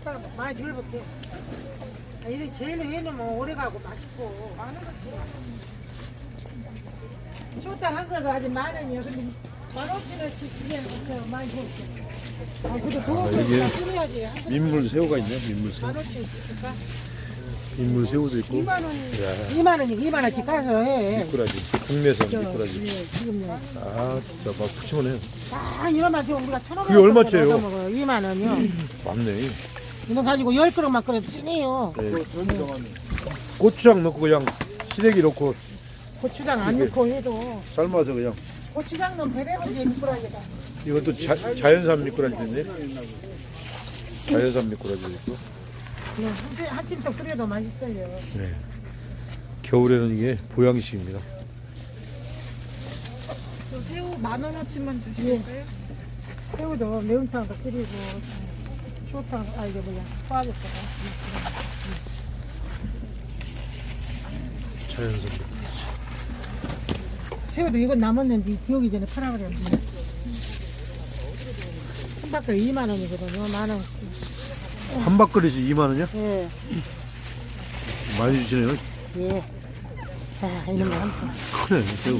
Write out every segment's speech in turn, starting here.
이따가 많이 덜 볼게. 아, 이게 제일 해놓으면 오래 가고 맛있고. 쇼타 한 그릇 아직 만 원이요. 근데 만 주면 그냥 많이 줄게. 아, 근데 그거 이게 끊어야지. 한 그릇 민물 새우가 있네요. 민물 새우. 만 오천원씩 줄까? 민물 새우도 있고 2만 원, 2만 원이 2만 원씩 가서 해. 미꾸라지. 국내산 저, 미꾸라지. 예, 지금요. 아 진짜 막 푸짐하네요. 딱 이러면 지금 우리가 천 원. 그게 얼마째예요? 2만 원이요. 맞네. 이거 가지고 열 그릇만 끓여도 찐해요. 네. 고추장 넣고 그냥 시래기 넣고 고추장 안 넣고 해도 삶아서 그냥 고추장 넣으면 배배면 이제 미꾸라지가. 이것도 자, 자연산 미꾸라지 있네. 자연산 미꾸라지 있고. 그냥 한, 한 찜도 끓여도 맛있어요. 네. 겨울에는 이게 보양식입니다. 저 새우 만 원어치만 주시겠어요? 새우도 매운탕도 끓이고 초탕 아 이게 뭐야 자연산 미꾸라지. 새우도 이건 남았는데 비오기 전에 팔아버렸네. 한 바퀴 2만 원이거든요. 만 원. 한 밥그릇이 2만 원이요? 예, 많이 주시네요. 예. 자, 이런 거한 판. 크네 새우.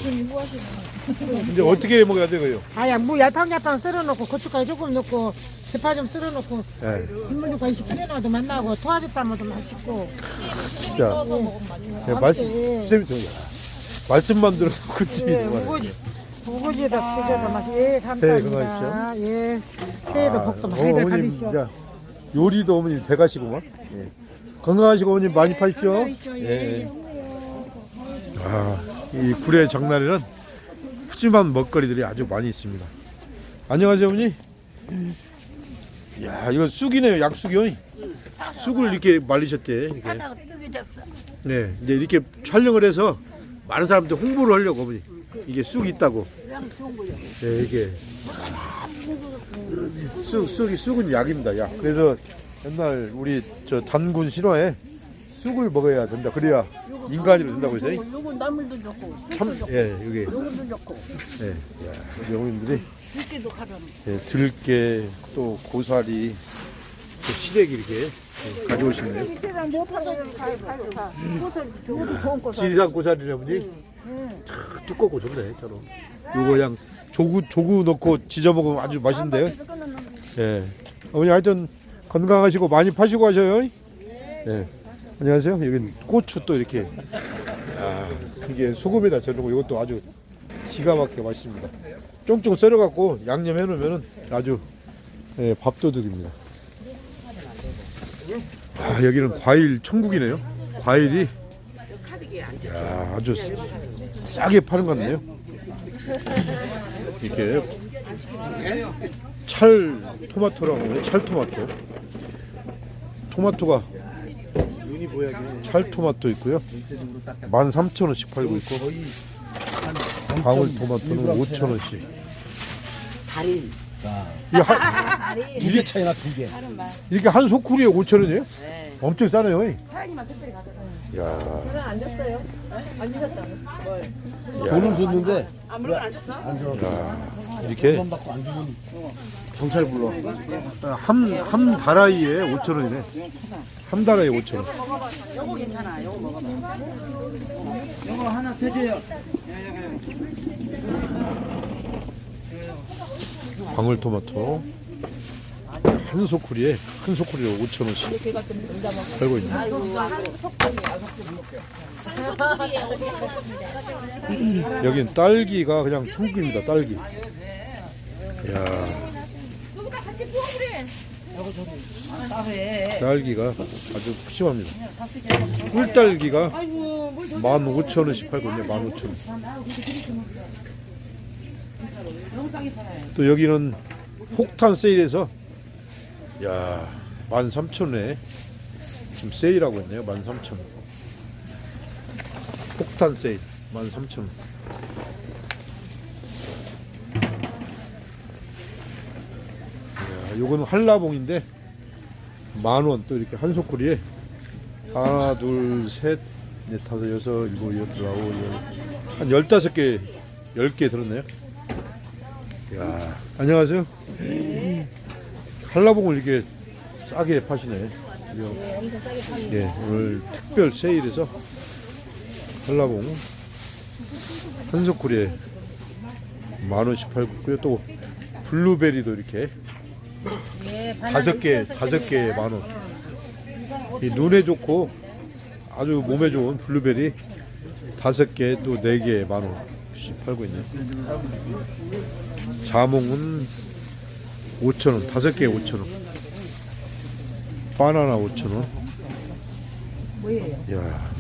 이제 어떻게 먹어야 되고요? 아야, 무 얄팡얄팡 썰어놓고 고춧가루 조금 넣고 대파 좀 썰어놓고 네. 국물 좀 간식 끓여놔도 맛나고 토마토 담아도 맛있고. 진짜 네, 말씀 예. 쌤이 더 말씀만 들어도 찜이 예, 좋아요. 우거지, 우거지에다 끓여도 맛이 예, 새해 감사합니다. 건강하십시오. 예, 새해도 복도 많이들 어머님 받으시오. 진짜 요리도 어머님 대가시구만. 예. 건강하시고 어머님 많이 파십시오. 건강하십시오. 예. 아, 이 구례 장날에는 푸짐한 먹거리들이 아주 많이 있습니다. 안녕하세요 어머니. 야 이거 쑥이네요 약쑥이요. 쑥을 이렇게 말리셨대. 이렇게. 네, 이제 이렇게 촬영을 해서 많은 사람들 홍보를 하려고 어머니. 이게 쑥 있다고. 네, 이게 쑥 쑥이 쑥은 약입니다. 약. 그래서 옛날 우리 저 단군 신화에 쑥을 먹어야 된다. 그래야 인간으로 된다고 해서. 요건 나물도 좋고 참, 예, 여기, 요것도 좋고 예, 야, 우리 어머님들이 들깨도 가면 예, 들깨 또 고사리 또 시래기 이렇게 예, 가져오시네요. 이때랑 못 하고 가요 가요 가 꽃을 좋은 좋은 꽃을 지리산 고사리네 어머니. 참 두껍고 좋네, 저로. 요거 그냥 조구 조구 넣고 지져 먹으면 아주 맛있는데요. 예. 어머니 하여튼 건강하시고 많이 파시고 하셔요. 예. 안녕하세요. 여기 고추 또 이렇게. 야, 이게 소금에다 절르고 이것도 아주 기가 막히게 맛있습니다. 쫑쫑 썰어갖고 양념해 놓으면 아주 예, 밥도둑입니다. 아, 여기는 과일 천국이네요. 과일이 야, 아주 싸- 싸게 파는 것 같네요. 이렇게 찰 토마토라고 하네요. 찰 토마토. 토마토가 찰 토마토 있고요. 13,000원씩 팔고 있고 방울 토마토는 5,000원씩. 달인 이게 한, 두개 차이나 두 개. 이렇게 한 소쿠리에 5,000원이에요? 엄청 싸네요. 사장님만 특별히 가져가 야, 저는 안 줬어요 안 주셨다고 돈을 줬는데 아 물건 안 줬어? 안 줘. 이렇게 돈 받고 안 주면 경찰 불러. 한, 한 다라이에 5,000원이네. 한 다라이에 5,000원. 요거 괜찮아 요거 먹어봐 이거 하나 더 줘요. 방울토마토 한 소쿠리에 한 소쿠리에 5천 원씩 팔고 있네. 여긴 딸기가 그냥 천국입니다. 딸기. 야. 딸기가 아주 푸짐합니다. 꿀딸기가 15,000원씩 팔고 있네. 15,000원. 또 여기는 폭탄 세일에서 야 13,000원에 지금 세일하고 있네요 13,000원 폭탄 세일 13,000원 야 요거는 한라봉인데 만원 또 이렇게 한 소쿠리에. 하나 둘 셋 넷 다섯 여섯 일곱 여덟 아홉 열 한 열다섯 개 열 개 들었네요. 야, 안녕하세요. 한라봉을 이렇게 싸게 파시네. 그죠? 예, 오늘 특별 세일에서 한라봉 한석구리에 만 원씩 팔고 있고요. 또 블루베리도 이렇게 다섯 개 다섯 개에 만 원. 이 눈에 좋고 아주 몸에 좋은 블루베리 다섯 개 또 네 개에 만 원씩 팔고 있네요. 자몽은 5천 원, 다섯 개에 5천 원. 바나나 5천 원. 뭐예요? 야.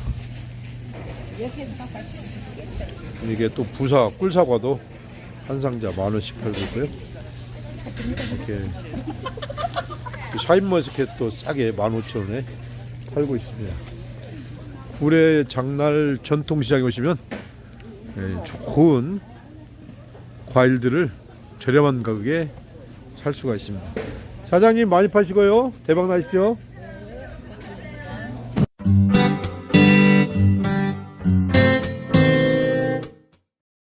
이게 또 부사 꿀사과도 한 상자 만 원씩 팔고 있고요. 이렇게 샤인머스켓도 싸게 15,000원에 팔고 있습니다. 구례 장날 전통시장에 오시면 예, 좋은 과일들을 저렴한 가격에 살 수가 있습니다. 사장님 많이 파시고요. 대박 나십시오.